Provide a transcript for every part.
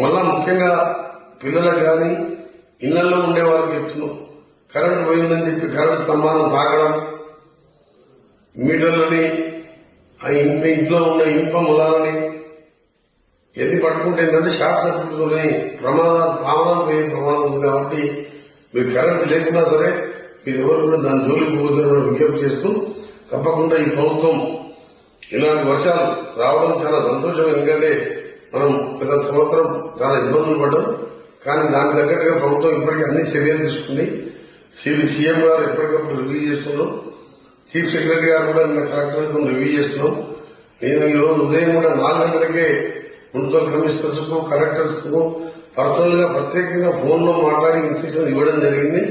మళ్ళా ముఖ్యంగా పిల్లలకు కానీ ఇళ్ళలో ఉండే వారికి చెప్తున్నాం. కరెంట్ పోయిందని చెప్పి కరెంట్ స్తంభాలను తాకడం మీటర్లని ఆ ఇంప ఇంట్లో ఉన్న ఇంప మొదలని ఎన్ని పట్టుకుంటే ఏంటంటే షార్ట్ సర్క్యూట్తోనే ప్రమాదాలు ప్రాణాలు పోయే ప్రమాదం ఉంది కాబట్టి మీరు కరెంట్ లేకున్నా సరే మీరు ఎవరు కూడా దాని జోలికి పోతున్న విజ్ఞప్తి చేస్తూ తప్పకుండా ఈ ప్రభుత్వం ఇలాంటి వర్షాలు రావడం చాలా సంతోషం. ఎందుకంటే మనం గత సంవత్సరం చాలా ఇబ్బందులు పడ్డాం. కానీ దానికి తగ్గట్టుగా ప్రభుత్వం ఇప్పటికీ అన్ని చర్యలు తీసుకుంది. సివి సీఎం గారు ఎప్పటికప్పుడు రివ్యూ చేస్తున్నారు చీఫ్ సెక్రటరీ గారు కూడా నిన్న కలెక్టర్తో రివ్యూ చేస్తున్నాం. నేను ఈ రోజు ఉదయం కూడా నాలుగు గంటలకే మున్సిపల్ కమిషనర్స్కు కలెక్టర్స్కు పర్సనల్గా ప్రత్యేకంగా ఫోన్లో మాట్లాడి ఇన్స్ట్రక్షన్ ఇవ్వడం జరిగింది.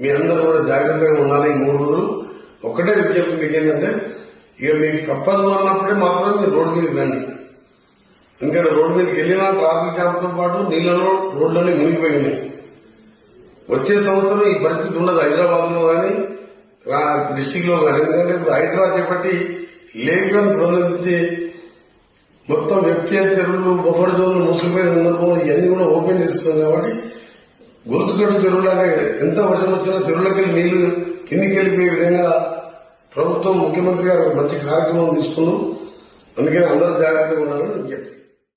మీ అందరూ కూడా జాగ్రత్తగా ఉండాలి ఈ మూడు రోజులు. ఒకటే విజ్ఞప్తి మీకు ఏంటంటే ఇక మీకు తప్పదు అన్నప్పుడే మాత్రం మీరు రోడ్డు మీదకి రండి. ఎందుకంటే రోడ్డు మీదకి వెళ్ళినా ట్రాఫిక్ జామ్తో పాటు నీళ్ళలో రోడ్లన్నీ మునిగిపోయి ఉన్నాయి. వచ్చే సంవత్సరం ఈ పరిస్థితి ఉండదు. హైదరాబాద్లో కానీ డిస్టిక్లో కానీ ఎందుకంటే హైదరాబాద్ హైడ్రా చేపట్టి లేఖలను ప్రదర్శించి మొత్తం ఎఫ్టీఎల్ చెరువులు బొఫర్ జోన్లు మూసిపోయిన సందర్భంలో ఇవన్నీ కూడా ఓపెన్ చేస్తున్నాం కాబట్టి గురుతుగడ్డు చెరువులాగా ఎంత వర్షం వచ్చినా చెరువులకి నీళ్ళు కిందికి వెళ్ళిపోయే విధంగా ప్రభుత్వం ముఖ్యమంత్రి గారు మంచి కార్యక్రమం తీసుకున్నాం అందుకని అందరూ జాగ్రత్తగా ఉండాలని చెప్తాను